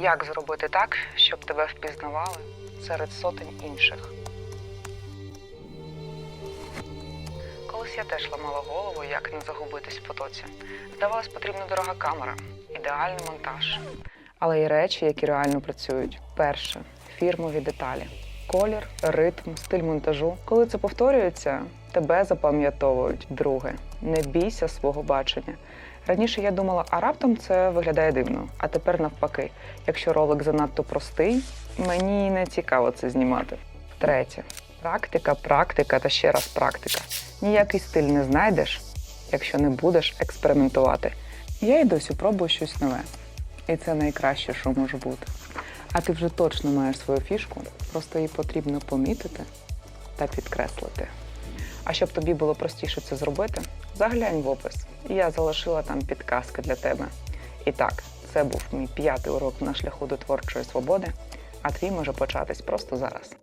Як зробити так, щоб тебе впізнавали серед сотень інших? Колись я теж ламала голову, як не загубитись в потоці. Здавалось, потрібна дорога камера, ідеальний монтаж. Але є речі, які реально працюють. Перше фірмові деталі. Колір, ритм, стиль монтажу. Коли це повторюється, тебе запам'ятовують. Друге, не бійся свого бачення. Раніше я думала, а раптом це виглядає дивно. А тепер навпаки, якщо ролик занадто простий, мені не цікаво це знімати. Третє. Практика, практика та ще раз практика. Ніякий стиль не знайдеш, якщо не будеш експериментувати. Я й досі пробую щось нове. І це найкраще, що може бути. А ти вже точно маєш свою фішку, просто її потрібно помітити та підкреслити. А щоб тобі було простіше це зробити, заглянь в опис. Я залишила там підказки для тебе. І так, це був мій п'ятий урок на шляху до творчої свободи, а твій може початись просто зараз.